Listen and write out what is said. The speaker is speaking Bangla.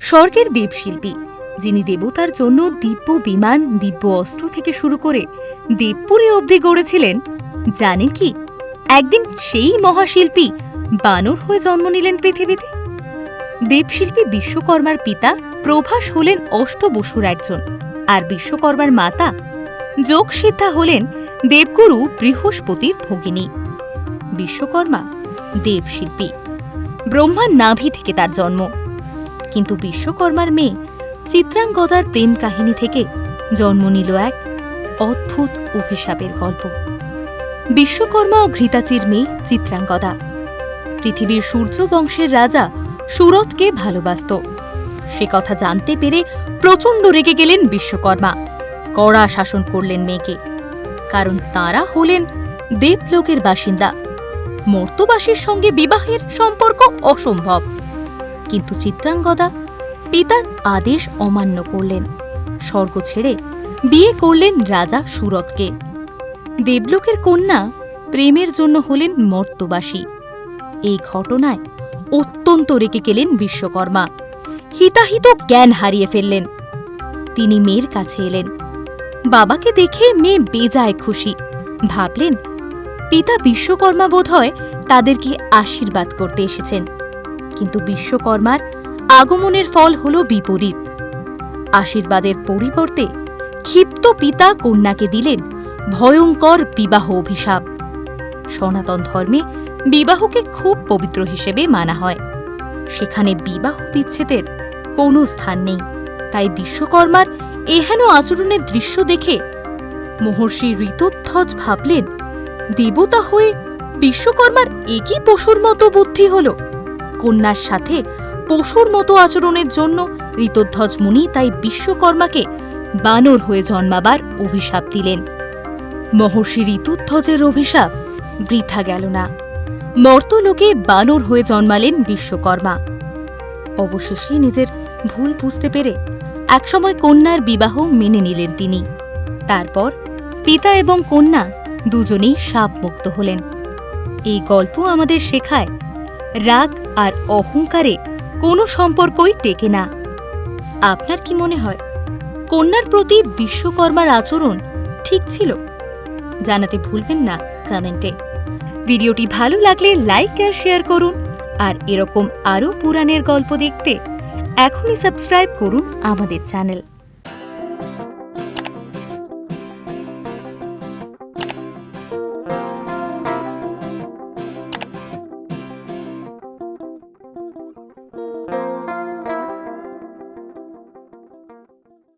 স্বর্গের দেবশিল্পী যিনি দেবতার জন্য দিব্য বিমান, দিব্য অস্ত্র থেকে শুরু করে দেবপুরী অবধি গড়েছিলেন, জানেন কি? একদিন সেই মহাশিল্পী বানর হয়ে জন্ম নিলেন পৃথিবীতে। দেবশিল্পী বিশ্বকর্মার পিতা প্রভাস হলেন অষ্টবসুর একজন, আর বিশ্বকর্মার মাতা যোগসিদ্ধা হলেন দেবগুরু বৃহস্পতির ভগিনী। বিশ্বকর্মা, দেবশিল্পী, ব্রহ্মার নাভি থেকে তার জন্ম। কিন্তু বিশ্বকর্মার মেয়ে চিত্রাঙ্গদার প্রেম কাহিনী থেকে জন্ম নিল এক অদ্ভুত অভিশাপের গল্প। বিশ্বকর্মা ও ঘৃতাচির মেয়ে চিত্রাঙ্গদা। পৃথিবীর সূর্য বংশের রাজা সুরতকে ভালোবাসত। সে কথা জানতে পেরে প্রচণ্ড রেগে গেলেন বিশ্বকর্মা। কড়া শাসন করলেন মেয়েকে। কারণ তারা হলেন দেবলোকের বাসিন্দা। মর্তবাসীর সঙ্গে বিবাহের সম্পর্ক অসম্ভব। কিন্তু চিত্রাঙ্গদা পিতার আদেশ অমান্য করলেন। স্বর্গ ছেড়ে বিয়ে করলেন রাজা সুরতকে। দেবলোকের কন্যা প্রেমের জন্য হলেন মর্তবাসী। এই ঘটনায় অত্যন্ত রেগে গেলেন বিশ্বকর্মা। হিতাহিত জ্ঞান হারিয়ে ফেললেন। তিনি মেয়ের কাছে এলেন। বাবাকে দেখে মেয়ে বেজায় খুশি। ভাবলেন, পিতা বিশ্বকর্মা বোধহয় তাদেরকে আশীর্বাদ করতে এসেছেন। কিন্তু বিশ্বকর্মার আগমনের ফল হল বিপরীত। আশীর্বাদের পরিবর্তে ক্ষিপ্ত পিতা কন্যাকে দিলেন ভয়ঙ্কর বিবাহ অভিশাপ। সনাতন ধর্মে বিবাহকে খুব পবিত্র হিসেবে মানা হয়। সেখানে বিবাহ বিচ্ছেদের কোনো স্থান নেই। তাই বিশ্বকর্মার এহেন আচরণের দৃশ্য দেখে মহর্ষি ঋতুধ্বজ ভাবলেন, দেবতা হয়ে বিশ্বকর্মার একই পশুর মতো বুদ্ধি হল। কন্যার সাথে পশুর মতো আচরণের জন্য ঋতধ্বজ মুনি তাই বিশ্বকর্মাকে বানর হয়ে জন্মাবার অভিশাপ দিলেন। মহর্ষি ঋতুধ্বজের অভিশাপ বৃথা গেল না। মর্তলোকে বানর হয়ে জন্মালেন বিশ্বকর্মা। অবশেষে নিজের ভুল বুঝতে পেরে একসময় কন্যার বিবাহ মেনে নিলেন তিনি। তারপর পিতা এবং কন্যা দুজনেই মুক্ত হলেন। এই গল্প আমাদের শেখায় রাগ আর অহংকারে কোনো সম্পর্কই টেকে না। আপনার কি মনে হয়, কন্যার প্রতি বিশ্বকর্মার আচরণ ঠিক ছিল? জানাতে ভুলবেন না কমেন্টে। ভিডিওটি ভালো লাগলে লাইক আর শেয়ার করুন, আর এরকম আরও পুরাণের গল্প দেখতে এখনই সাবস্ক্রাইব করুন আমাদের চ্যানেল।